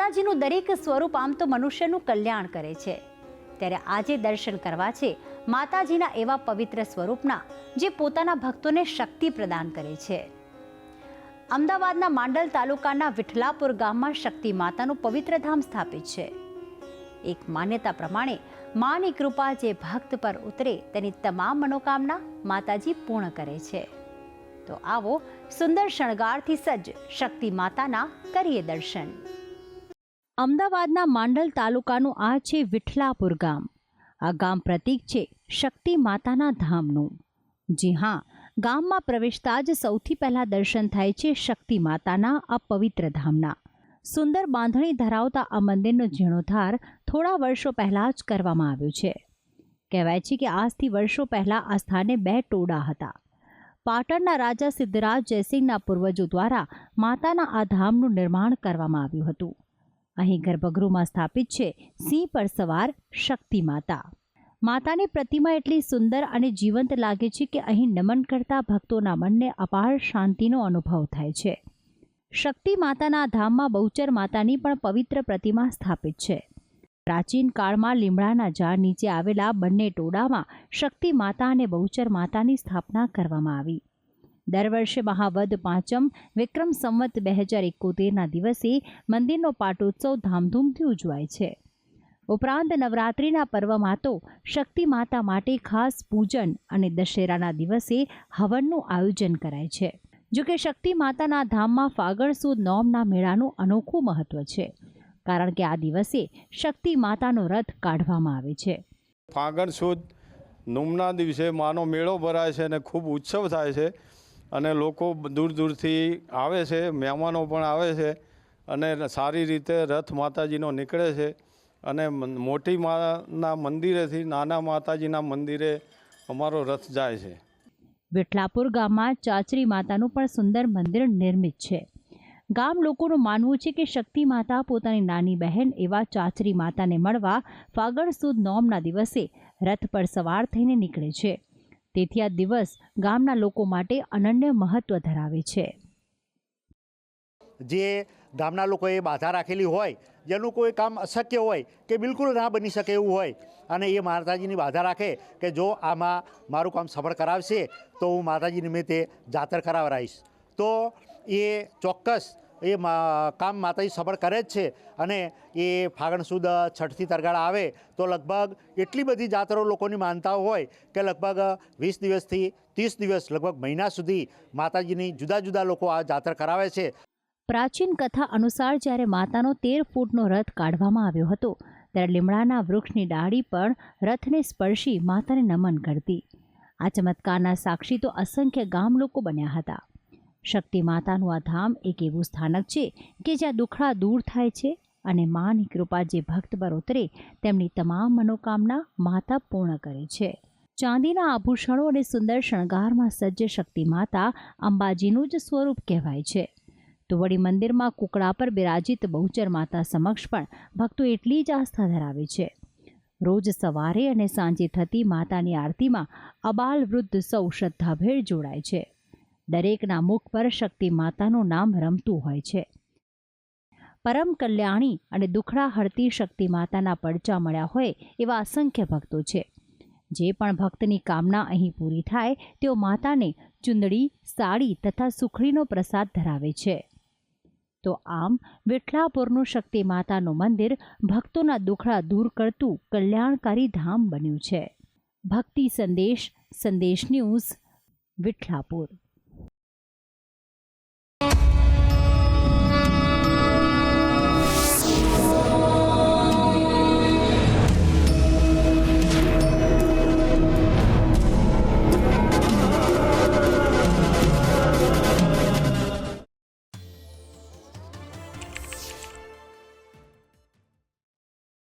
માતાજીનું દરેક સ્વરૂપ આમ તો મનુષ્યનું કલ્યાણ કરે છે. ત્યારે આજે દર્શન કરવા છે માતાજીના એવા પવિત્ર સ્વરૂપના જે પોતાના ભક્તોને શક્તિ પ્રદાન કરે છે. અમદાવાદના માંડલ તાલુકાના વિઠલાપુર ગામમાં શક્તિ માતાનું પવિત્ર ધામ સ્થાપિત છે. એક માન્યતા પ્રમાણે માની કૃપા જે ભક્ત પર ઉતરે તેની તમામ મનોકામના માતાજી પૂર્ણ કરે છે. તો આવો સુંદર શણગારથી સજ્જ શક્તિ માતાના કરીએ દર્શન. અમદાવાદના માંડલ તાલુકાનું આ છે વિઠલાપુર ગામ. આ ગામ પ્રતીક છે શક્તિ માતાના ધામનું. જી હા, ગામમાં પ્રવેશતા જ સૌથી પહેલાં દર્શન થાય છે શક્તિ માતાના આ પવિત્ર ધામના. સુંદર બાંધણી ધરાવતા આ મંદિરનો જીર્ણોદ્ધાર થોડા વર્ષો પહેલાં જ કરવામાં આવ્યો છે. કહેવાય છે કે આજથી વર્ષો પહેલાં આ સ્થાને બે ટોળા હતા. પાટણના રાજા સિદ્ધરાજ જયસિંહના પૂર્વજો દ્વારા માતાના આ ધામનું નિર્માણ કરવામાં આવ્યું હતું. અહીં ગર્ભગૃહમાં સ્થાપિત છે સિંહ પર સવાર શક્તિ માતા. માતાની પ્રતિમા એટલી સુંદર અને જીવંત લાગે છે કે અહીં નમન કરતા ભક્તોના મનને અપાર શાંતિનો અનુભવ થાય છે. શક્તિ માતાના ધામમાં બહુચર માતાની પણ પવિત્ર પ્રતિમા સ્થાપિત છે. પ્રાચીન કાળમાં લીમડાના ઝાડ નીચે આવેલા બંને ટોળામાં શક્તિ માતા અને બહુચર માતાની સ્થાપના કરવામાં આવી. દર વર્ષે મહાવદ પાંચમ વિક્રમ સંવત બે હજાર એકોતેરના દિવસે મંદિરનો પાટોત્સવ ધામધૂમથી ઉજવાય છે. ઉપરાંત નવરાત્રિના પર્વમાં તો શક્તિ માતા માટે ખાસ પૂજન અને દશેરાના દિવસે હવનનું આયોજન કરાય છે. જો કે શક્તિ માતાના ધામમાં ફાગણ સુદ નોમના મેળાનું અનોખું મહત્વ છે, કારણ કે આ દિવસે શક્તિ માતાનો રથ કાઢવામાં આવે છે. ફાગણ સુદ નોમના દિવસે માનો મેળો ભરાય છે અને ખૂબ ઉત્સવ થાય છે. અને લોકો દૂર દૂરથી આવે છે, મહેમાનો પણ આવે છે અને સારી રીતે રથ માતાજીનો નીકળે છે અને મોટી માના મંદિરેથી નાના માતાજીના મંદિરે અમારો રથ જાય છે. વિઠલાપુર ગામમાં ચાચરી માતાનું પણ સુંદર મંદિર નિર્મિત છે. ગામ લોકોનું માનવું છે કે શક્તિ માતા પોતાની નાની બહેન એવા ચાચરી માતાને મળવા ફાગણ સુદ નોમના દિવસે રથ પર સવાર થઈને નીકળે છે. તેથી આ દિવસ ગામના લોકો માટે અનન્ય મહત્વ ધરાવે છે. જે ગામના લોકોએ બાધા રાખેલી હોય, જેનું કોઈ કામ અશક્ય હોય, કે બિલકુલ ના બની શકે એવું હોય, અને એ માતાજીની બાધા રાખે કે જો આમાં મારું કામ સફળ કરાવશે, તો હું માતાજી નિમિત્તે જાતર કરાવરાઈશ તો એ ચોક્કસ એ કામ માતાજી સફળ કરે જ છે. અને એ ફાગણ સુદ છઠથી તરગાળ આવે તો લગભગ એટલી બધી જાતરો લોકોની માનતાઓ હોય કે લગભગ વીસ દિવસથી ત્રીસ દિવસ, લગભગ મહિના સુધી માતાજીની જુદા જુદા લોકો આ જાત્રા કરાવે છે. પ્રાચીન કથા અનુસાર જ્યારે માતાનો તેર ફૂટનો રથ કાઢવામાં આવ્યો હતો, ત્યારે લીમડાના વૃક્ષની ડાળી પણ રથને સ્પર્શી માતાને નમન કરતી. આ ચમત્કારના સાક્ષી તો અસંખ્ય ગામ લોકો બન્યા હતા. શક્તિ માતાનું આ ધામ એક એવું સ્થાનક છે કે જ્યાં દુખડા દૂર થાય છે અને માની કૃપા જે ભક્ત પર ઉતરે, તેમની તમામ મનોકામના માતા પૂર્ણ કરે છે. ચાંદીના આભૂષણો અને સુંદર શણગારમાં સજ્જ શક્તિ માતા અંબાજીનું જ સ્વરૂપ કહેવાય છે. તો વળી મંદિરમાં કુકડા પર બિરાજિત બહુચર માતા સમક્ષ પણ ભક્તો એટલી જ આસ્થા ધરાવે છે. રોજ સવારે અને સાંજે થતી માતાની આરતીમાં અબાલ વૃદ્ધ સૌ શ્રદ્ધાભેર જોડાય છે. દરેકના મુખ પર શક્તિ માતાનું નામ રમતું હોય છે. પરમ કલ્યાણી અને દુખડા હરતી શક્તિ માતાના પડચા મળ્યા હોય એવા અસંખ્ય ભક્તો છે. જે પણ ભક્તની કામના અહીં પૂરી થાય, તેઓ માતાને ચુંદડી, સાડી તથા સુખડીનો પ્રસાદ ધરાવે છે. તો આમ વિઠલાપુરનું શક્તિ માતાનું મંદિર ભક્તોના દુખડા દૂર કરતું કલ્યાણકારી ધામ બન્યું છે. ભક્તિ સંદેશ સંદેશ ન્યૂઝ વિઠલાપુર